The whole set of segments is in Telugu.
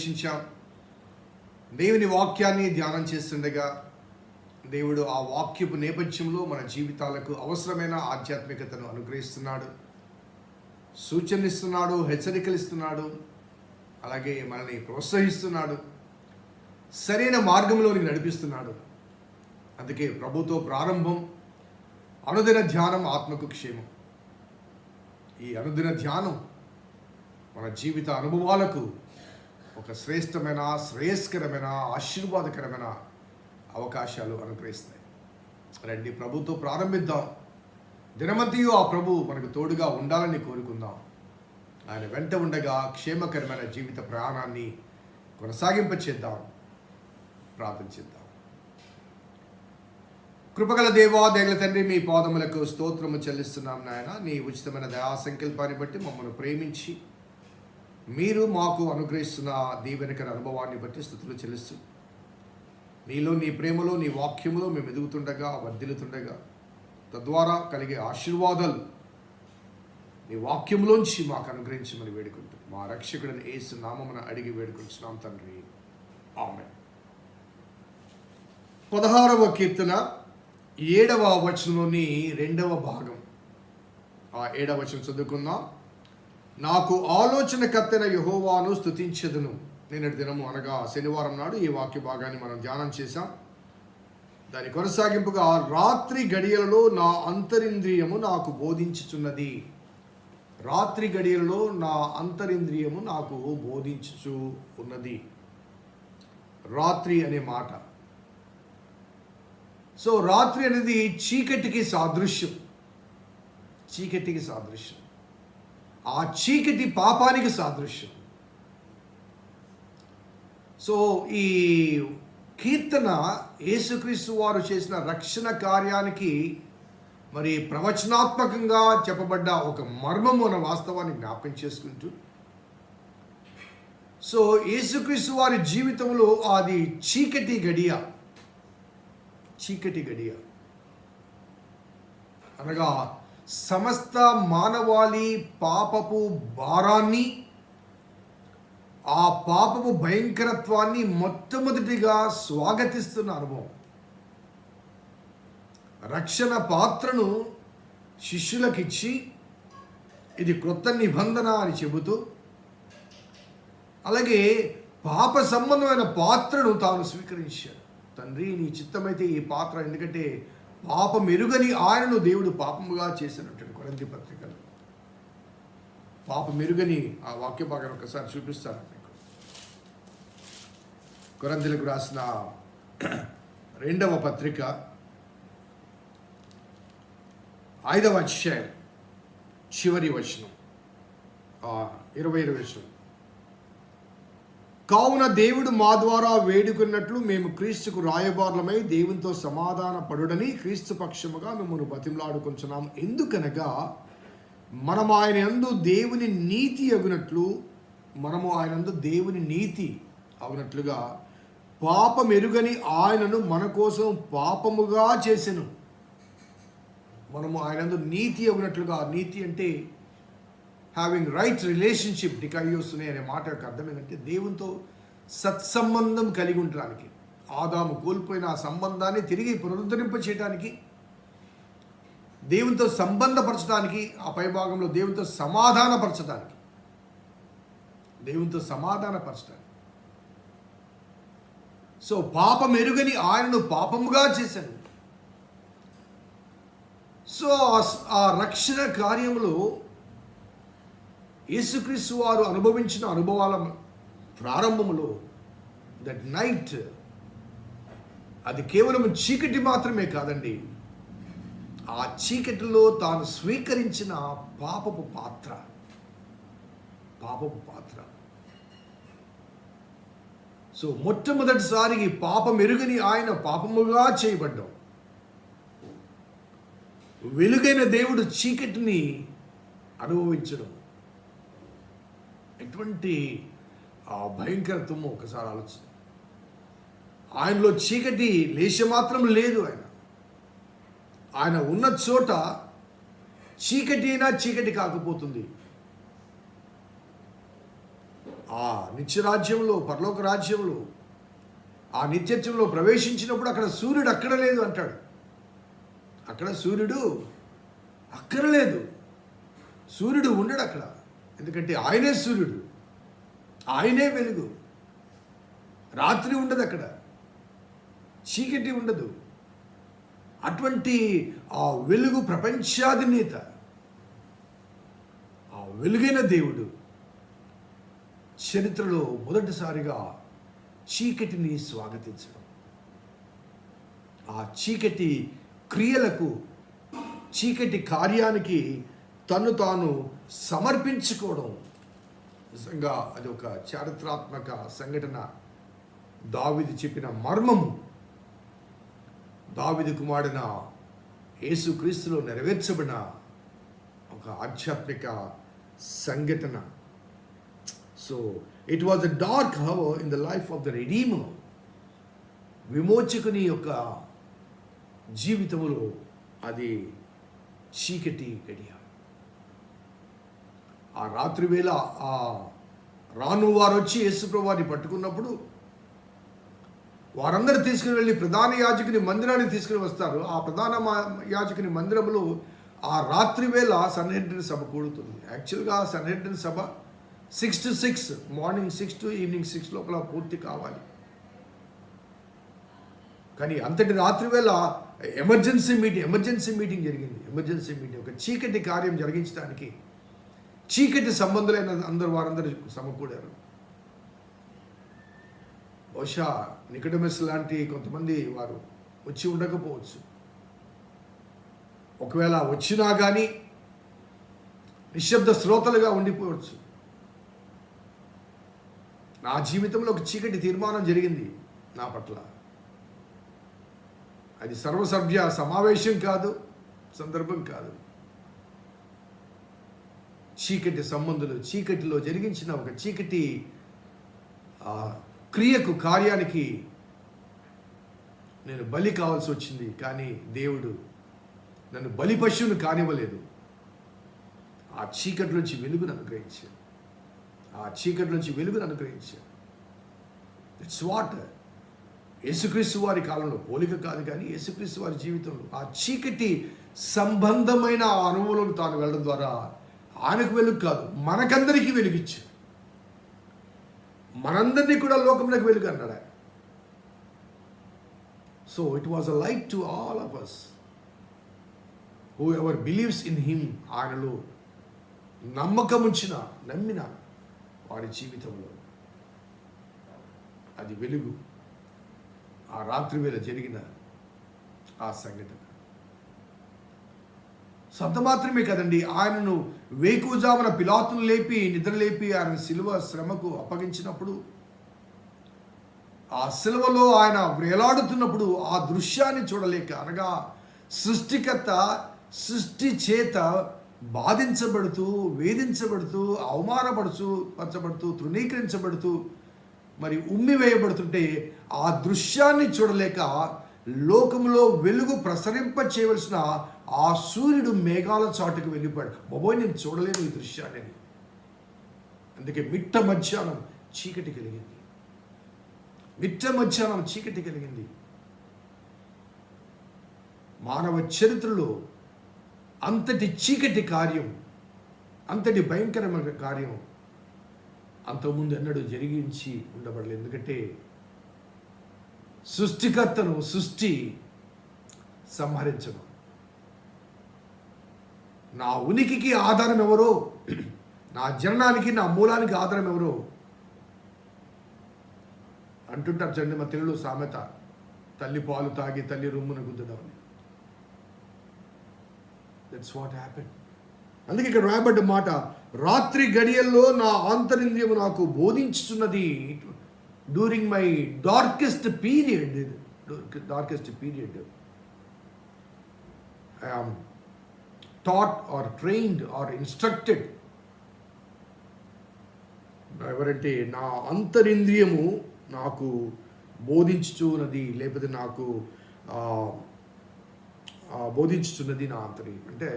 ప్రవేశించాం. దేవుని వాక్యాన్ని ధ్యానం చేస్తుండగా దేవుడు ఆ వాక్యపు నేపథ్యంలో మన జీవితాలకు అవసరమైన ఆధ్యాత్మికతను అనుగ్రహిస్తున్నాడు. సూచనలిస్తున్నాడు హెచ్చరికలు ఇస్తున్నాడు అలాగే మనల్ని ప్రోత్సహిస్తున్నాడు. సరైన మార్గంలోనికి నడిపిస్తున్నాడు. అందుకే ప్రభుతో ప్రారంభం అనుదిన ధ్యానం ఆత్మకు క్షేమం. ఈ అనుదిన ధ్యానం మన జీవిత అనుభవాలకు ఒక శ్రేష్టమైన శ్రేయస్కరమైన ఆశీర్వాదకరమైన అవకాశాలు అనుగ్రహిస్తాయి. రండి ప్రభుతో ప్రారంభిద్దాం. దినమంతియు ఆ ప్రభు మనకు తోడుగా ఉండాలని కోరుకుందాం. ఆయన వెంట ఉండగా క్షేమకరమైన జీవిత ప్రయాణాన్ని కొనసాగింపచేద్దాం ప్రార్థన చేద్దాం. కృపగల దేవా దేగల తండ్రి మీ పాదములకు స్తోత్రము చెల్లిస్తున్నాం నాయన. నీ ఉచితమైన దయా సంకల్పాన్ని బట్టి మమ్మల్ని ప్రేమించి మీరు మాకు అనుగ్రహిస్తున్న దీవెనకర అనుభవాన్ని బట్టి స్థుతులు చెల్లిస్తూ నీలో నీ ప్రేమలో నీ వాక్యములో మేము ఎదుగుతుండగా వర్ధిల్లుతుండగా తద్వారా కలిగే ఆశీర్వాదాలు నీ వాక్యంలోంచి మాకు అనుగ్రహించమని వేడుకుంటూ మా రక్షకుడిని ఏసు నామమున అడిగి వేడుకుంటున్నాం తండ్రి. ఆమె పదహారవ కీర్తన ఏడవ వచనంలోని రెండవ భాగం. ఆ ఏడవ వచనం చదువుకుందాం. నాకు ఆలోచన కత్తెన యహోవాను స్థుతించదును నిన్నటి దినము అనగా శనివారం నాడు ఈ వాక్య భాగాన్ని మనం ధ్యానం చేశాం. దాని కొనసాగింపుగా రాత్రి గడియలలో నా అంతరింద్రియము నాకు బోధించుచున్నది. రాత్రి గడియలలో నా అంతరింద్రియము నాకు బోధించుచు ఉన్నది. రాత్రి అనే మాట. సో రాత్రి అనేది చీకటికి సాదృశ్యం. చీకటికి సాదృశ్యం. ఆ చీకటి పాపానికి సాదృశ్యం. సో ఈ కీర్తన యేసుక్రీస్తు వారు చేసిన రక్షణ కార్యానికి మరి ప్రవచనాత్మకంగా చెప్పబడ్డ ఒక మర్మము అన్న వాస్తవాన్ని జ్ఞాపకం చేసుకుంటూ సో యేసుక్రీస్తు వారి జీవితంలో అది చీకటి గడియ చీకటి గడియ అనగా సమస్త మానవాళి పాపపు భారాన్ని ఆ పాపపు భయంకరత్వాన్ని మొట్టమొదటిగా స్వాగతిస్తున్న అనుభవం రక్షణ పాత్రను శిష్యులకిచ్చి ఇది క్రొత్త నిబంధన అని చెబుతూ అలాగే పాప సంబంధమైన పాత్రను తాను స్వీకరించాడు తండ్రి నీ చిత్తమైతే ఈ పాత్ర ఎందుకంటే పాపం ఎరుగని ఆయనను దేవుడు పాపముగా చేసినట్టు కొరంతి పత్రికలు. పాపం ఎరుగని ఆ వాక్య భాగాన్ని ఒకసారి చూపిస్తాను మీకు. కొరంతిలకు రాసిన రెండవ పత్రిక ఐదవ అధ్యాయం చివరి వచనం ఇరవై ఇరవై వచనం. కావున దేవుడు మా ద్వారా వేడుకున్నట్లు మేము క్రీస్తుకు రాయబారులమై దేవునితో సమాధాన పడుడని క్రీస్తు పక్షముగా మిమ్మల్ని బతిమలాడుకుంటున్నాం ఎందుకనగా మనం ఆయన ఎందు దేవుని నీతి అగునట్లు మనము ఆయన దేవుని నీతి అవునట్లుగా పాపం ఎరుగని ఆయనను మన కోసం పాపముగా చేసెను. మనము ఆయనందు నీతి అగునట్లుగా నీతి అంటే హ్యావింగ్ రైట్ రిలేషన్షిప్ డికైయోసునే అనే మాట యొక్క అర్థం ఏంటంటే దేవునితో సత్సంబంధం కలిగి ఉండడానికి. ఆదాము కోల్పోయిన ఆ సంబంధాన్ని తిరిగి పునరుద్ధరింప చేయడానికి దేవునితో సంబంధపరచడానికి ఆ పై భాగంలో దేవునితో సమాధానపరచడానికి దేవునితో సమాధానపరచడానికి సో పాపం ఎరుగని ఆయనను పాపముగా చేశాను సో ఆ రక్షణ కార్యంలో యేసుక్రీస్తు వారు అనుభవించిన అనుభవాల ప్రారంభంలో దట్ నైట్ అది కేవలం చీకటి మాత్రమే కాదండి. ఆ చీకటిలో తాను స్వీకరించిన పాపపు పాత్ర. పాపపు పాత్ర. సో మొట్టమొదటిసారికి పాపం ఎరుగని ఆయన పాపముగా చేయబడ్డాం. వెలుగైన దేవుడు చీకటిని అనుభవించడం. ఎటువంటి ఆ భయంకరత్వము ఒకసారి ఆలోచన ఆయనలో చీకటి లేచి మాత్రం లేదు ఆయన. ఆయన ఉన్న చోట చీకటి అయినా చీకటి కాకపోతుంది. ఆ నిత్యరాజ్యంలో పరలోక రాజ్యంలో ఆ నిత్యత్వంలో ప్రవేశించినప్పుడు అక్కడ సూర్యుడు అక్కడ లేదు అంటాడు. అక్కడ సూర్యుడు అక్కడ లేదు. సూర్యుడు ఉండడు అక్కడ. ఎందుకంటే ఆయనే సూర్యుడు. ఆయనే వెలుగు. రాత్రి ఉండదు అక్కడ. చీకటి ఉండదు. అటువంటి ఆ వెలుగు ప్రపంచాధినేత. ఆ వెలుగైన దేవుడు చరిత్రలో మొదటిసారిగా చీకటిని స్వాగతించడం. ఆ చీకటి క్రియలకు చీకటి కార్యానికి తను తాను సమర్పించుకోవడం నిజంగా అది ఒక చారిత్రాత్మక సంఘటన. దావిది చెప్పిన మర్మము దావిది కుమారుడిన యేసుక్రీస్తులో నెరవేర్చబడిన ఒక ఆధ్యాత్మిక సంఘటన. So it was a dark hour in the life of the redeem విమోచకుని యొక్క జీవితంలో అది చీకటి గడియ ఆ రాత్రి వేళ ఆ రాను వారు వచ్చి యేసుప్రభు పట్టుకున్నప్పుడు వారందరూ తీసుకుని వెళ్ళి ప్రధాన యాజకుని మందిరానికి తీసుకుని వస్తారు. ఆ ప్రధాన మా- యాజకుని మందిరంలో ఆ రాత్రి వేళ సన్హెడ్రిన్ సభ కూడుతుంది. యాక్చువల్గా Sanhedrin Sabha six to six morning six to evening six లోపల పూర్తి కావాలి. కానీ అంతటి రాత్రి వేళ ఎమర్జెన్సీ మీటింగ్ ఎమర్జెన్సీ మీటింగ్ జరిగింది. ఎమర్జెన్సీ మీటింగ్ ఒక చీకటి కార్యం జరిగించడానికి చీకటి సంబంధులైన అందరు వారందరూ సమకూడారు. బహుశా నికటమెస్ లాంటి కొంతమంది వారు వచ్చి ఉండకపోవచ్చు. ఒకవేళ వచ్చినా కానీ నిశ్శబ్ద శ్రోతలుగా ఉండిపోవచ్చు. నా జీవితంలో ఒక చీకటి తీర్మానం జరిగింది నా పట్ల. అది సర్వసభ్య సమావేశం కాదు సందర్భం కాదు. చీకటి సంబంధులు చీకటిలో జరిగించిన ఒక చీకటి ఆ, క్రియకు కార్యానికి నేను బలి కావాల్సి వచ్చింది. కానీ దేవుడు నన్ను బలి పశువును కానివ్వలేదు. ఆ చీకటి నుంచి వెలుగును అనుగ్రహించాడు. ఆ చీకటి నుంచి వెలుగును అనుగ్రహించాడు. ఇట్స్ వాట్ యేసుక్రీస్తు వారి కాలంలో పోలిక కాదు కానీ యేసుక్రీస్తు వారి జీవితంలో ఆ చీకటి సంబంధమైన ఆ అనుభవంలోకి తాను వెళ్ళడం ద్వారా ఆయనకు వెలుగు కాదు మనకందరికీ వెలుగిచ్చు మనందరినీ కూడా లోకంలోకి వెలుగు అన్నాడు ఆయన. So it was a light to all of us whoever believes in him ఆయనలో నమ్మకం ఉంచిన నమ్మిన వాడి జీవితంలో అది వెలుగు. ఆ రాత్రి వేళ జరిగిన ఆ సంఘటన. శబ్ద మాత్రమే కదండి. ఆయనను వేకుజామున పిలాతును లేపి నిద్రలేపి ఆయన శిలువ శ్రమకు అప్పగించినప్పుడు ఆ శిలువలో ఆయన వేలాడుతున్నప్పుడు ఆ దృశ్యాన్ని చూడలేక అనగా సృష్టికర్త సృష్టి చేత బాధించబడుతూ వేధించబడుతూ అవమానపడుతూ పరచబడుతూ తృణీకరించబడుతూ మరి ఉమ్మి వేయబడుతుంటే ఆ దృశ్యాన్ని చూడలేక లోకంలో వెలుగు ప్రసరింప చేయవలసిన ఆ సూర్యుడు మేఘాల చాటుకు వెళ్ళిపోయాడు. బాబోయ్ నేను చూడలేను ఈ దృశ్యాన్ని. అందుకే మిట్ట మధ్యాహ్నం చీకటి కలిగింది. మిట్ట మధ్యాహ్నం చీకటి కలిగింది. మానవ చరిత్రలో అంతటి చీకటి కార్యం అంతటి భయంకరమైన కార్యం అంతకుముందు ఎన్నడూ జరిగించి ఉండబడలేదు. ఎందుకంటే సృష్టికర్తను సృష్టి సంహరించను. నా ఉనికికి ఆధారం ఎవరో నా జననానికి నా మూలానికి ఆధారం ఎవరో అంటుంటారు చూడండి మా తెలుగులో సామెత తల్లి పాలు తాగి తల్లి రొమ్మున గుద్దడం దట్స్ వాట్ హ్యాపెన్ అందుకే ఇక్కడ రాయబడ్డ మాట రాత్రి గడియల్లో నా ఆంతరింద్రియము నాకు బోధించుతున్నది during my darkest period darkest period I am taught or trained or instructed ఎవరంటే నా అంతరింద్రియము నాకు బోధించుచున్నది లేకపోతే నాకు బోధించుచున్నది నా అంతరి అంటే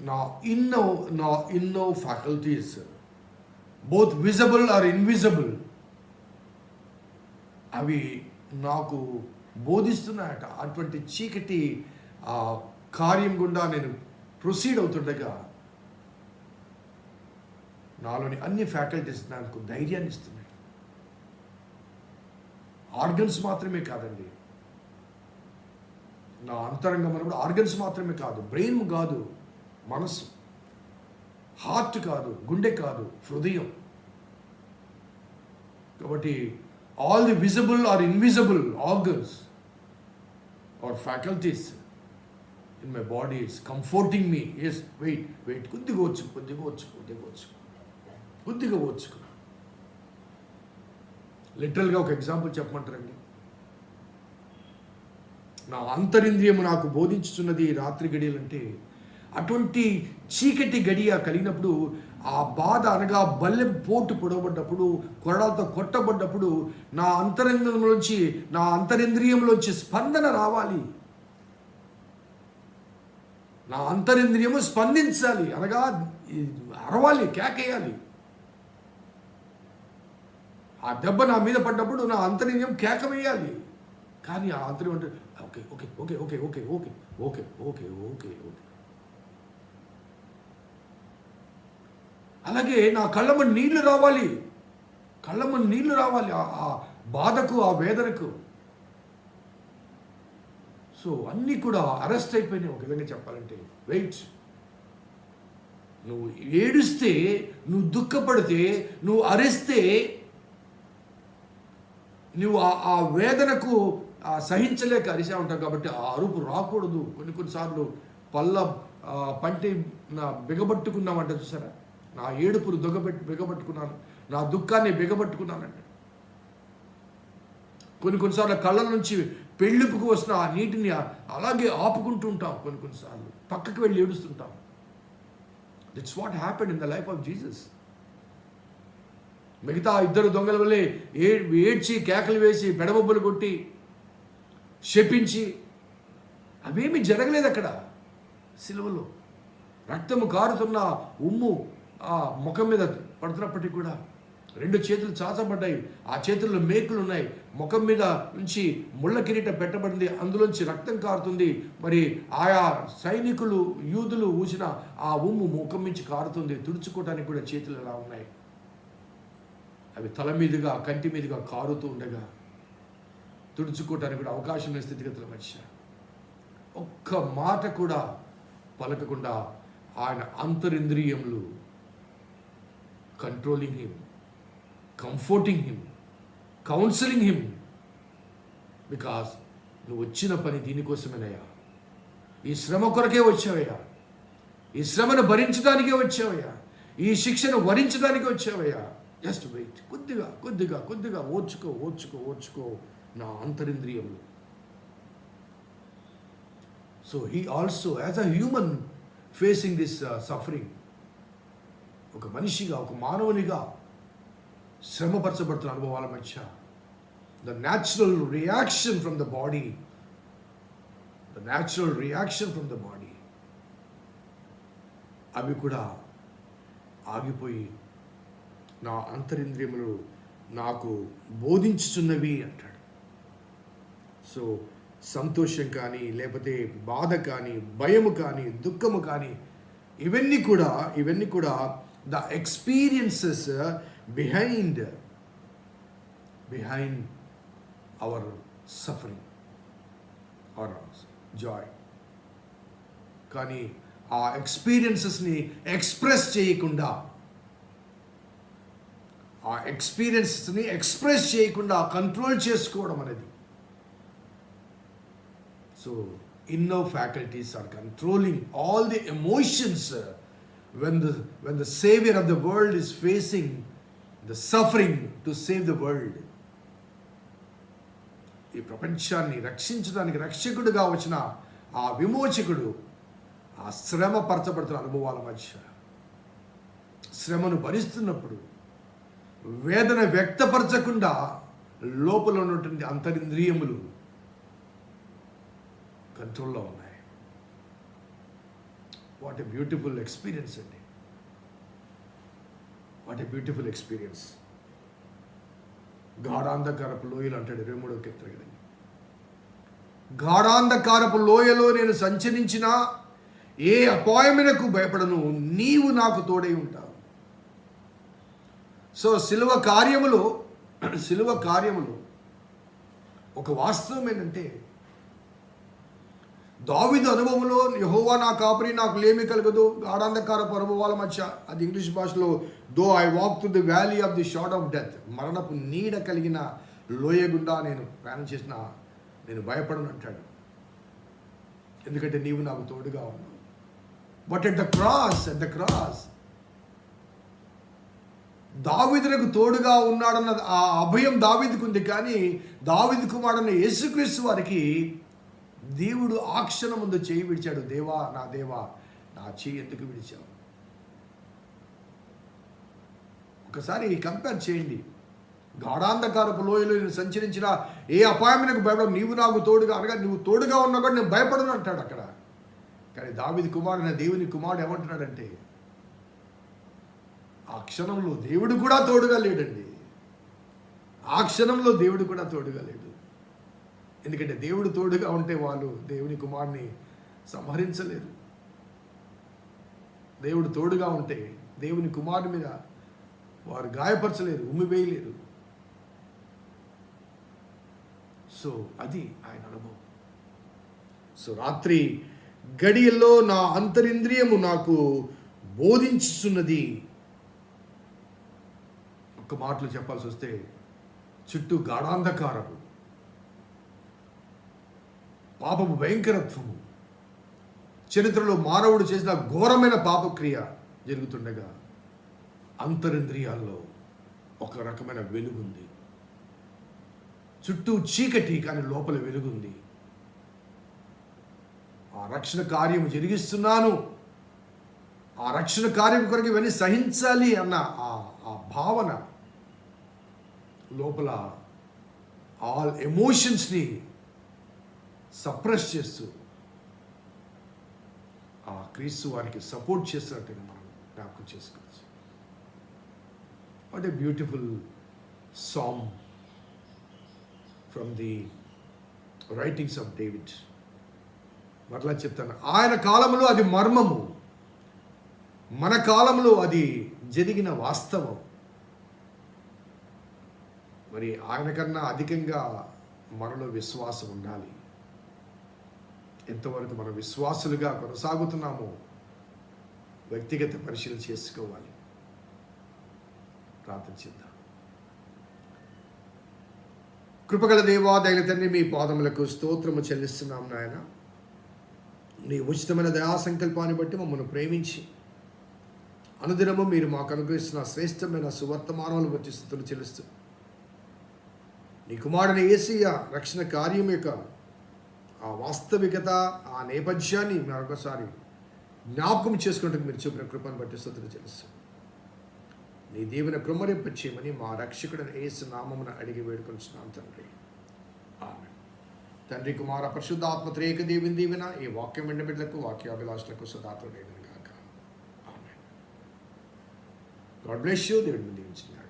నా ఇన్నో నా inner faculties both visible or invisible అవి నాకు బోధిస్తున్నాయట. అటువంటి చీకటి ఆ కార్యం గుండా నేను ప్రొసీడ్ అవుతుండగా నాలోని అన్ని ఫ్యాకల్టీస్ నాకు ధైర్యాన్ని ఇస్తున్నాయి. ఆర్గన్స్ మాత్రమే కాదండి. నా అంతరంగం కూడా ఆర్గన్స్ మాత్రమే కాదు బ్రెయిన్ కాదు మనసు హార్ట్ కాదు గుండె కాదు హృదయం. కాబట్టి all the visible or invisible organs or faculties in my body is comforting me yes wait wait కొద్దిగా వచ్చు కొద్దిగా వచ్చు కొద్దిగా వచ్చు కొద్దిగా వచ్చు లిటరల్గా ఒక ఎగ్జాంపుల్ చెప్పమంటారండి. నా అంతరింద్రియము నాకు బోధించుతున్నది రాత్రి గడియలంటే అటువంటి చీకటి గడియ కలిగినప్పుడు ఆ బాధ అనగా బల్లెం పోటు పొడవబడ్డప్పుడు కొరడాలతో కొట్టబడ్డప్పుడు నా అంతరంగంలోంచి నా అంతరింద్రియంలోంచి స్పందన రావాలి. నా అంతరింద్రియము స్పందించాలి అనగా అరవాలి కేకేయాలి. ఆ దెబ్బ నా మీద పడ్డప్పుడు నా అంతరింద్రియం కేక వేయాలి కానీ ఆ అంతర్యం అంటే okay okay okay okay okay okay okay okay okay okay. అలాగే నా కళ్ళమ్మ నీళ్ళు రావాలి. కళ్ళమ్మ నీళ్ళు రావాలి ఆ- బాధకు ఆ వేదనకు. సో అన్నీ కూడా అరెస్ట్ అయిపోయినాయి ఒక విధంగా చెప్పాలంటే. వెయిట్ నువ్వు ఏడుస్తే నువ్వు దుఃఖపడితే నువ్వు అరిస్తే నువ్వు ఆ వేదనకు సహించలేక అరిసా ఉంటావు కాబట్టి ఆ అరుపు రాకూడదు. కొన్ని కొన్నిసార్లు పళ్ళ పంటి బిగబట్టుకున్నామంటే చూసారా? నా ఏడుపును దొగబెట్టి బిగబట్టుకున్నాను నా దుఃఖాన్ని బిగబట్టుకున్నానండి కొన్ని కొన్నిసార్లు కళ్ళ నుంచి పెళ్ళిపుకు వస్తున్న ఆ నీటిని అలాగే ఆపుకుంటూ ఉంటాం కొన్ని కొన్నిసార్లు. పక్కకి వెళ్ళి ఏడుస్తుంటాం. That's what happen in the life of Jesus మిగతా ఇద్దరు దొంగల వల్లే ఏ ఏడ్చి కేకలు వేసి పెడబొబ్బలు కొట్టి శపించి అవేమీ జరగలేదు అక్కడ. సిలువలో. రక్తము కారుతున్న ఉమ్ము ఆ ముఖం మీద పడుతున్నప్పటికీ కూడా రెండు చేతులు చాచబడ్డాయి. ఆ చేతుల్లో మేకులు ఉన్నాయి. ముఖం మీద నుంచి ముళ్ళ కిరీటం పెట్టబడింది. అందులోంచి రక్తం కారుతుంది. మరి ఆయా సైనికులు యూదులు ఊసిన ఆ ఉమ్ము ముఖం నుంచి కారుతుంది. తుడుచుకోవడానికి కూడా చేతులు ఎలా ఉన్నాయి. అవి తల మీదుగా కంటి మీదుగా కారుతూ ఉండగా తుడుచుకోవటానికి కూడా అవకాశం లేని స్థితిగతుల మధ్య ఒక్క మాట కూడా పలకకుండా ఆయన అంతరింద్రియములు controlling him comforting him counselling him because నువ్వు వచ్చిన పని దీనికోసమేనయ్యా. ఈ శ్రమ కొరకే వచ్చావయ్యా. ఈ శ్రమను భరించడానికే వచ్చావయ్యా. ఈ శిక్షను వరించడానికే వచ్చావయ్యా. జస్ట్ వెయిట్ కొద్దిగా కొద్దిగా కొద్దిగా ఓర్చుకో ఓర్చుకో ఓర్చుకో నా అంతరింద్రియములు. So he also as a human facing this suffering ఒక మనిషిగా ఒక మానవునిగా శ్రమపరచబడుతున్న అనుభవాల మధ్య the natural reaction from the body the natural reaction from the body అవి కూడా ఆగిపోయి నా అంతరింద్రియములు నాకు బోధించుచున్నవి అంటాడు. సో సంతోషం కానీ లేకపోతే బాధ కానీ భయము కానీ దుఃఖము కానీ ఇవన్నీ కూడా ఇవన్నీ కూడా the experiences uh, behind behind our suffering or joy. కానీ ఆ ఎక్స్పీరియన్సెస్ని ఎక్స్ప్రెస్ చేయకుండా ఆ ఎక్స్పీరియన్సెస్ని ఎక్స్ప్రెస్ చేయకుండా కంట్రోల్ చేసుకోవడం అనేది. So inner faculties are controlling all the emotions when the when the savior of the world is facing the suffering to save the world ఈ ప్రపంచాన్ని రక్షించడానికి రక్షకుడుగా వచ్చిన ఆ విమోచకుడు ఆ శ్రమ పరచబడుతున్న అనుభవాల మధ్య శ్రమను భరిస్తున్నప్పుడు వేదన వ్యక్తపరచకుండా లోపల ఉన్నటువంటి అంతరింద్రియములు కంట్రోల్లో ఉన్నాయి. వాట్ ఎ బ్యూటిఫుల్ ఎక్స్పీరియన్స్ అండి. What a beautiful experience. గాఢాంధకారపు లోయలు అంటాడు ఇరవై మూడవ కీర్తన గాఢాంధకారపు లోయలో నేను సంచరించిన ఏ అపాయమునకు భయపడను నీవు నాకు తోడై ఉంటావు. సో సిలువ కార్యములో సిలువ కార్యములో ఒక వాస్తవం ఏంటంటే దావిద అనుభవంలో యహోవా నా కాపరి నాకు లేమి కలగదు. గాఢాంధకారపు అనుభవాల మధ్య అది ఇంగ్లీష్ భాషలో though I walk through the valley of the shadow of death మరణపు నీడ కలిగిన లోయ గుండా నేను ప్రయాణం చేసిన నేను భయపడను అంటాడు. ఎందుకంటే నీవు నాకు తోడుగా ఉన్నావు. But at the cross at the cross దావిదులకు తోడుగా ఉన్నాడన్న ఆ అభయం దావిదుకు ఉంది కానీ దావిదు కుమారుడన్న యేసుక్రీస్తు వారికి దేవుడు ఆ క్షణం ముందు చేయి విడిచాడు దేవా నా దేవా నా చేయి ఎందుకు విడిచావు? ఒకసారి కంపేర్ చేయండి. గాఢాంధకారపు లోయలో నేను సంచరించిన ఏ అపాయమునకు భయపడ నీవు నాకు తోడుగా అనగా నువ్వు తోడుగా ఉన్నా కూడా నేను భయపడను అంటాడు అక్కడ. కానీ దావిది కుమారుడు దేవుని కుమారుడు ఏమంటున్నాడంటే ఆ క్షణంలో దేవుడు కూడా తోడుగా లేడండి. ఆ క్షణంలో దేవుడు కూడా తోడుగా లేడు. ఎందుకంటే దేవుడు తోడుగా ఉంటే వాళ్ళు దేవుని కుమారుని సంహరించలేరు. దేవుడు తోడుగా ఉంటే దేవుని కుమారుని మీద వారు గాయపరచలేరు ఉమ్మివేయలేరు. సో అది ఆయన అనుభవం. సో రాత్రి గడియల్లో నా అంతరింద్రియము నాకు బోధించుతున్నది ఒక మాటలు చెప్పాల్సి వస్తే చుట్టూ గాఢాంధకారము. పాపము భయంకరత్వము చరిత్రలో మానవుడు చేసిన ఘోరమైన పాపక్రియ జరుగుతుండగా అంతరింద్రియాల్లో ఒక రకమైన వెలుగుంది. చుట్టూ చీకటి కానీ లోపల వెలుగుంది. ఆ రక్షణ కార్యం జరిగిస్తున్నాను. ఆ రక్షణ కార్యం కొరకు ఇవన్నీ సహించాలి అన్న ఆ ఆ భావన లోపల ఆల్ ఎమోషన్స్ని సప్రెస్ చేస్తూ. ఆ క్రీస్తు వారికి సపోర్ట్ చేస్తున్నట్టుగా మనం జ్ఞాపకం చేసుకోవచ్చు. What a beautiful song from the writings of David మరలా చెప్తాను ఆయన కాలంలో అది మర్మము మన కాలంలో అది జరిగిన వాస్తవం. మరి ఆయన కన్నా అధికంగా మనలో విశ్వాసం ఉండాలి. ఎంతవరకు మనం విశ్వాసులుగా కొనసాగుతున్నామో వ్యక్తిగత పరిశీలన చేసుకోవాలి. ప్రార్థన చేద్దాం. కృపగల దేవా దయల తండ్రి మీ పాదములకు స్తోత్రము చెల్లిస్తున్నాం నాయన. నీ ఉచితమైన దయా సంకల్పాన్ని బట్టి మమ్మల్ని ప్రేమించి అనుదినము మీరు మాకు అనుగ్రహిస్తున్న శ్రేష్టమైన సువర్తమానాలు బట్టి స్థుతులు చెల్లిస్తూ నీ కుమారుని ఏసీయ రక్షణ కార్యం యొక్క ఆ వాస్తవికత ఆ నేపథ్యాన్ని మరొకసారి జ్ఞాపకం చేసుకుంటూ మీరు చూపిన కృపను బట్టి స్థుతులు తెలుసు నీ దీవెన కృమరింప చేయమని మా రక్షకుడిని ఏసు నామమున అడిగి వేడుకొంచున్నాం తండ్రి. ఆమె తండ్రి కుమార పరిశుద్ధాత్మ త్రేక దేవుని దీవెన ఈ వాక్యం వెండబిడ్లకు వాక్యాభిలాషులకు సుధాత్మ గాక. ఆమె గాడ్ బ్లెస్ యూ. దేవుడిని దీవించిన